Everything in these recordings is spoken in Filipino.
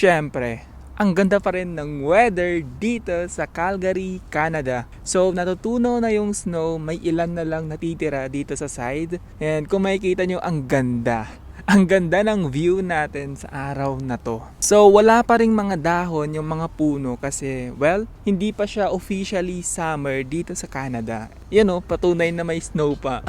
syempre, ang ganda pa rin ng weather dito sa Calgary, Canada. So, natutunaw na yung snow, may ilan na lang natitira dito sa side. And kung makikita nyo, ang ganda. Ang ganda ng view natin sa araw na to. So, wala pa ring mga dahon yung mga puno kasi, well, hindi pa siya officially summer dito sa Canada. Yan o, patunay na may snow pa.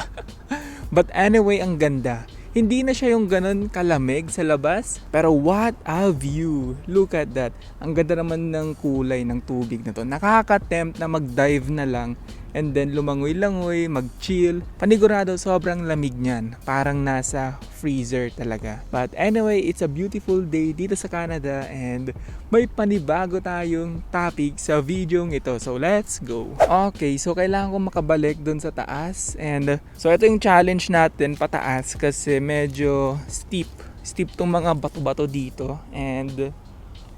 But anyway, ang ganda. Hindi na siya yung ganun kalamig sa labas. Pero what a view! Look at that. Ang ganda naman ng kulay ng tubig na to. Nakaka-tempt na mag-dive na lang and then lumangoy-langoy, mag-chill. Panigurado sobrang lamig niyan. Parang nasa freezer talaga. But anyway, it's a beautiful day dito sa Canada and may panibago tayong topic sa video ito. So let's go. Okay, so kailangan ko makabalik dun sa taas and so ito yung challenge natin pataas kasi medyo steep. Steep tong mga bato-bato dito and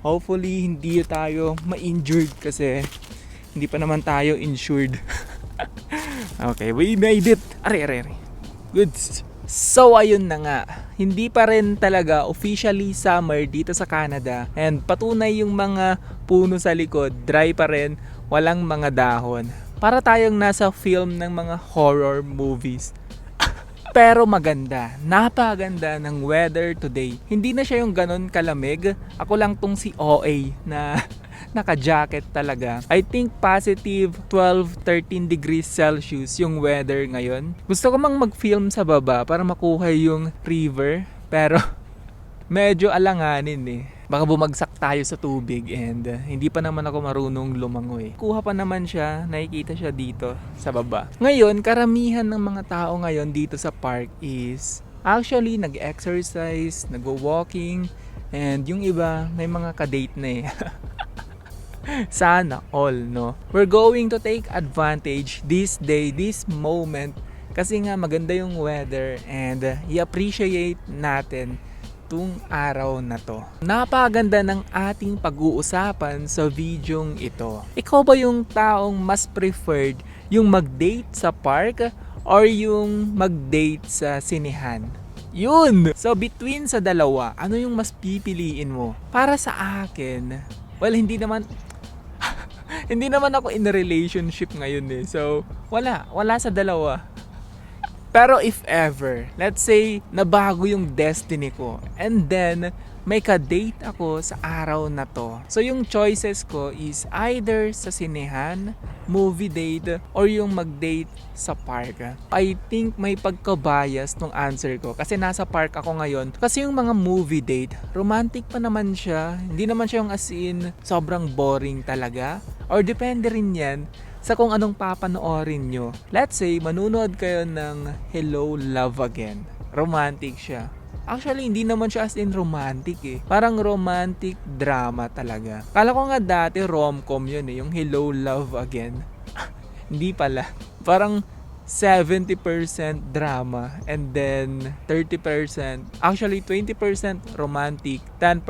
hopefully hindi tayo ma-injured kasi hindi pa naman tayo insured. okay, we made it. Are, are, are. Goods. So ayun na nga, hindi pa rin talaga officially summer dito sa Canada and patunay yung mga puno sa likod, dry pa rin, walang mga dahon. Para tayong nasa film ng mga horror movies. Pero maganda, napaganda ng weather today. Hindi na siya yung ganun kalamig. Ako lang tong si OA na naka-jacket talaga. I think positive 12-13 degrees Celsius yung weather ngayon. Gusto ko mang mag-film sa baba para makuha yung river. Pero medyo alanganin eh. Baka bumagsak tayo sa tubig and uh, hindi pa naman ako marunong lumangoy. Kuha pa naman siya, nakikita siya dito sa baba. Ngayon, karamihan ng mga tao ngayon dito sa park is actually nag-exercise, nag-walking, and yung iba may mga ka-date na eh. Sana all, no? We're going to take advantage this day, this moment kasi nga maganda yung weather and i-appreciate natin itong araw na to. Napaganda ng ating pag-uusapan sa videong ito. Ikaw ba yung taong mas preferred yung mag-date sa park or yung mag-date sa sinehan? Yun! So between sa dalawa, ano yung mas pipiliin mo? Para sa akin, well hindi naman hindi naman ako in a relationship ngayon eh. So, wala. Wala sa dalawa. Pero if ever, let's say, nabago yung destiny ko, and then, may ka-date ako sa araw na to. So, yung choices ko is either sa sinehan, movie date, or yung mag-date sa park. I think may pagka-bias tong answer ko kasi nasa park ako ngayon. Kasi yung mga movie date, romantic pa naman siya. Hindi naman siya yung as in, sobrang boring talaga. Or depende rin yan sa kung anong papanoorin nyo. Let's say, manunood kayo ng Hello, Love Again. Romantic siya. Actually, hindi naman siya as in romantic eh. Parang romantic drama talaga. Kala ko nga dati rom-com yun eh, yung Hello, Love Again. hindi pala. Parang 70% drama and then 30% actually 20% romantic 10%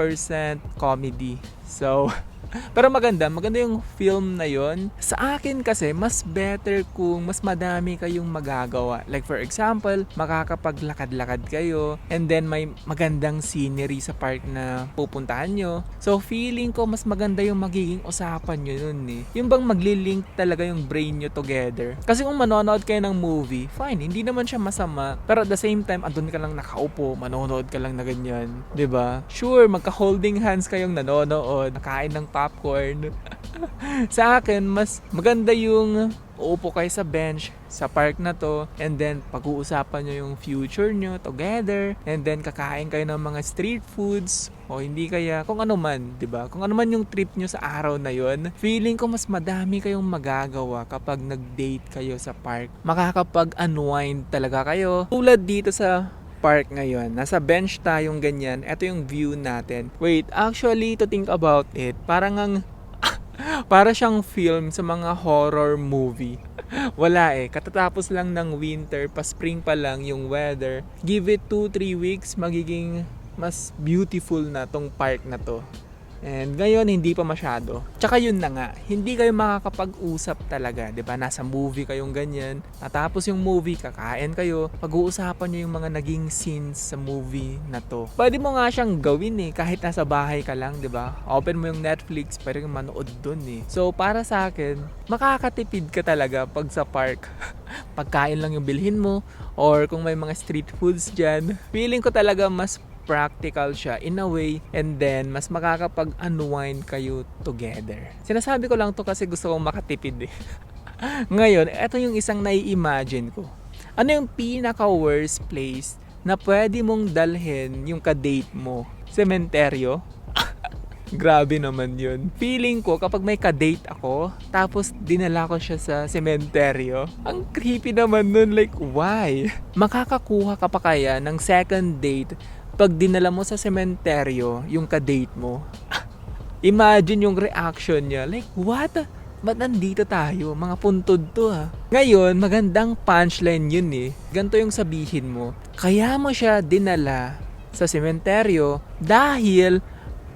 comedy so Pero maganda, maganda yung film na yon. Sa akin kasi, mas better kung mas madami kayong magagawa. Like for example, makakapaglakad-lakad kayo and then may magandang scenery sa park na pupuntahan nyo. So feeling ko mas maganda yung magiging usapan nyo nun eh. Yung bang maglilink talaga yung brain nyo together. Kasi kung manonood kayo ng movie, fine, hindi naman siya masama. Pero at the same time, andun ka lang nakaupo, manonood ka lang na ganyan. ba? Sure, magka-holding hands kayong nanonood, nakain ng popcorn. sa akin, mas maganda yung uupo kayo sa bench sa park na to and then pag-uusapan nyo yung future nyo together and then kakain kayo ng mga street foods o hindi kaya kung ano man, 'di ba? Kung ano man yung trip nyo sa araw na yon, feeling ko mas madami kayong magagawa kapag nag-date kayo sa park. Makakapag-unwind talaga kayo. Tulad dito sa park ngayon. Nasa bench tayong ganyan. Ito yung view natin. Wait, actually to think about it, parang ang para siyang film sa mga horror movie. Wala eh. Katatapos lang ng winter, pa spring pa lang yung weather. Give it 2-3 weeks, magiging mas beautiful na tong park na to. And ngayon, hindi pa masyado. Tsaka yun na nga, hindi kayo makakapag-usap talaga, ba Nasa movie kayong ganyan. Natapos yung movie, kakain kayo. Pag-uusapan nyo yung mga naging scenes sa movie na to. Pwede mo nga siyang gawin eh, kahit nasa bahay ka lang, ba Open mo yung Netflix, pwede kang manood dun eh. So, para sa akin, makakatipid ka talaga pag sa park. Pagkain lang yung bilhin mo, or kung may mga street foods dyan. Feeling ko talaga mas practical siya in a way and then mas makakapag-unwind kayo together. Sinasabi ko lang to kasi gusto kong makatipid eh. Ngayon, eto yung isang nai-imagine ko. Ano yung pinaka-worst place na pwede mong dalhin yung ka-date mo? Sementeryo? Grabe naman yun. Feeling ko kapag may ka-date ako, tapos dinala ko siya sa sementeryo, ang creepy naman nun. Like, why? Makakakuha ka pa kaya ng second date pag dinala mo sa sementeryo yung ka-date mo? Imagine yung reaction niya. Like, what? Ba't nandito tayo? Mga puntod to ha. Ngayon, magandang punchline yun eh. Ganto yung sabihin mo. Kaya mo siya dinala sa sementeryo dahil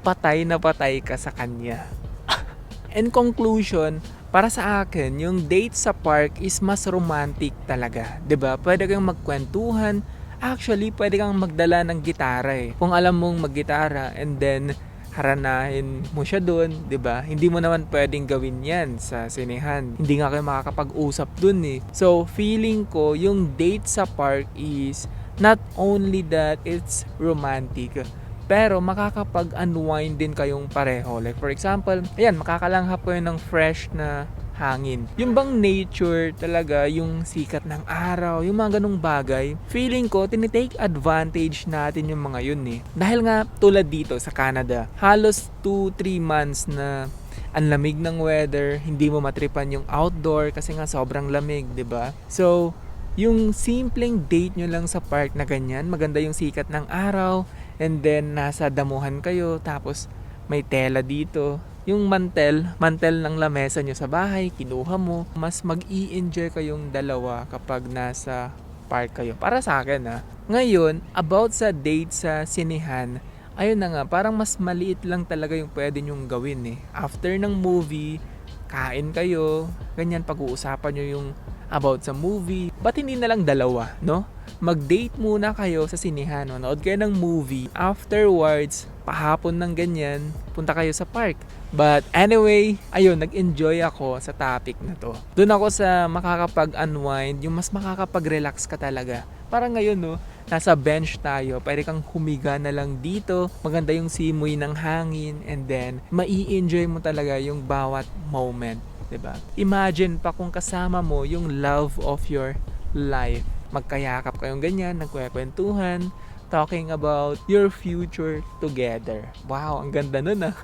patay na patay ka sa kanya. In conclusion, para sa akin, yung date sa park is mas romantic talaga. ba? Pwede kang magkwentuhan. Actually, pwede kang magdala ng gitara eh. Kung alam mong maggitara and then haranahin mo siya doon, 'di ba? Hindi mo naman pwedeng gawin 'yan sa sinehan. Hindi nga kayo makakapag-usap doon eh. So, feeling ko yung date sa park is not only that it's romantic, pero makakapag-unwind din kayong pareho. Like for example, ayan, makakalanghap kayo ng fresh na hangin. Yung bang nature talaga, yung sikat ng araw, yung mga ganong bagay, feeling ko, tinitake advantage natin yung mga yun eh. Dahil nga, tulad dito sa Canada, halos 2-3 months na ang lamig ng weather, hindi mo matripan yung outdoor kasi nga sobrang lamig, 'di ba? So, yung simpleng date nyo lang sa park na ganyan, maganda yung sikat ng araw, and then nasa damuhan kayo, tapos may tela dito. Yung mantel, mantel ng lamesa nyo sa bahay, kinuha mo, mas mag-i-enjoy kayong dalawa kapag nasa park kayo. Para sa akin ha. Ngayon, about sa date sa sinehan, ayun na nga, parang mas maliit lang talaga yung pwede nyong gawin eh. After ng movie, kain kayo, ganyan pag-uusapan nyo yung about sa movie. Ba't hindi na lang dalawa, no? Mag-date muna kayo sa sinehan, manood kayo ng movie. Afterwards, pahapon ng ganyan, punta kayo sa park. But anyway, ayun, nag-enjoy ako sa topic na to. Doon ako sa makakapag-unwind, yung mas makakapag-relax ka talaga. Parang ngayon, no, nasa bench tayo, pwede kang humiga na lang dito, maganda yung simoy ng hangin, and then, mai-enjoy mo talaga yung bawat moment. ba? Imagine pa kung kasama mo yung love of your life. Magkayakap kayong ganyan, nagkwekwentuhan, talking about your future together. Wow, ang ganda nun ah.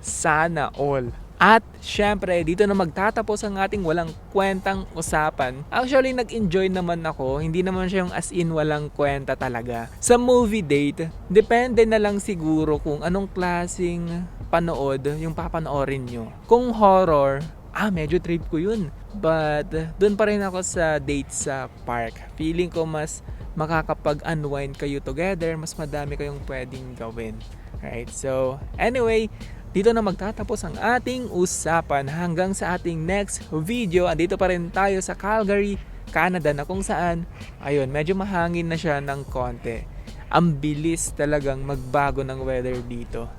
Sana all. At syempre, dito na magtatapos ang ating walang kwentang usapan. Actually, nag-enjoy naman ako. Hindi naman siya yung as in walang kwenta talaga. Sa movie date, depende na lang siguro kung anong klasing panood yung papanoorin nyo. Kung horror, ah, medyo trip ko yun. But, doon pa rin ako sa date sa park. Feeling ko mas makakapag-unwind kayo together, mas madami kayong pwedeng gawin. Right? So, anyway, dito na magtatapos ang ating usapan hanggang sa ating next video. Andito pa rin tayo sa Calgary, Canada na kung saan, ayun, medyo mahangin na siya ng konti. Ang bilis talagang magbago ng weather dito.